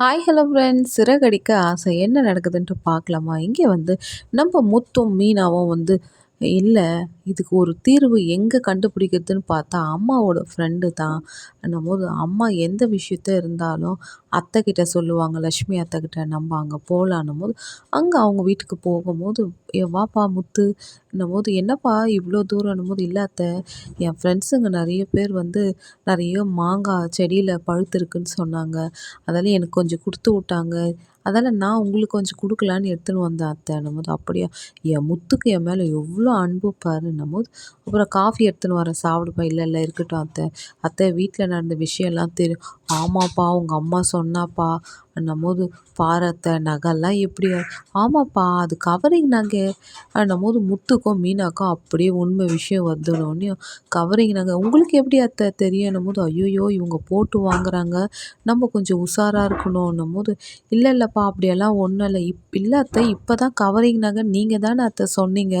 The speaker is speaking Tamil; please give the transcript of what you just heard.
ஹாய் ஹலோ ஃப்ரெண்ட்ஸ் சிறகடிக்க ஆசை என்ன நடக்குதுன்ட்டு பார்க்கலாமா? இங்கே வந்து நம்ம முத்தும் மீனாவும் வந்து இல்லை இதுக்கு ஒரு தீர்வு எங்கே கண்டுபிடிக்கிறதுன்னு பார்த்தா அம்மாவோட ஃப்ரெண்டு தான். போது அம்மா எந்த விஷயத்த இருந்தாலும் அத்தைக்கிட்ட சொல்லுவாங்க லக்ஷ்மி அத்தைக்கிட்ட நம்ம அங்கே போகலான்னும் போது அங்கே அவங்க வீட்டுக்கு போகும்போது ஏ வாப்பா முத்து. போது என்னப்பா இவ்வளோ தூரம்னும் போது இல்லை அத்தை என் ஃப்ரெண்ட்ஸுங்க நிறைய பேர் வந்து நிறைய மாங்காய் செடியில் பழுத்துருக்குன்னு சொன்னாங்க. அதெல்லாம் எனக்கு கொஞ்சம் கொடுத்து விட்டாங்க. அதெல்லாம் நான் உங்களுக்கு கொஞ்சம் கொடுக்கலான்னு எடுத்துன்னு வந்தேன் அத்தை. போது அப்படியா? என் முத்துக்கு என் மேலே எவ்வளோ அன்பு அப்படின்னும் போது அப்புறம் காஃபி எடுத்துன்னு வரேன் சாப்பிடுப்பா இல்லை இல்லை இருக்கட்டும் அத்தை. அத்தை வீட்டில் நடந்த விஷயம்லாம் தெரியும் ஆமாப்பா உங்கள் அம்மா சொன்னாப்பா. போது அத்தை நகைலாம் எப்படி ஆமாப்பா அது கவரிங் நகை. போது முத்துக்கும் மீனாக்கும் அப்படியே உண்மை விஷயம் வந்துடனே கவரிங் நகை உங்களுக்கு எப்படி அத்தை தெரியும்? போது ஐயோயோ இவங்க போட்டு வாங்குறாங்க. நம்ம கொஞ்சம் உஷாராக இருக்கணும். போது இல்லை இல்லைப்பா அப்படியெல்லாம் ஒன்றும் இல்லை. இப் இல்லை அத்தை இப்போ தான் கவரிங் நகை. நீங்கள் தானே அத்தை சொன்னீங்க.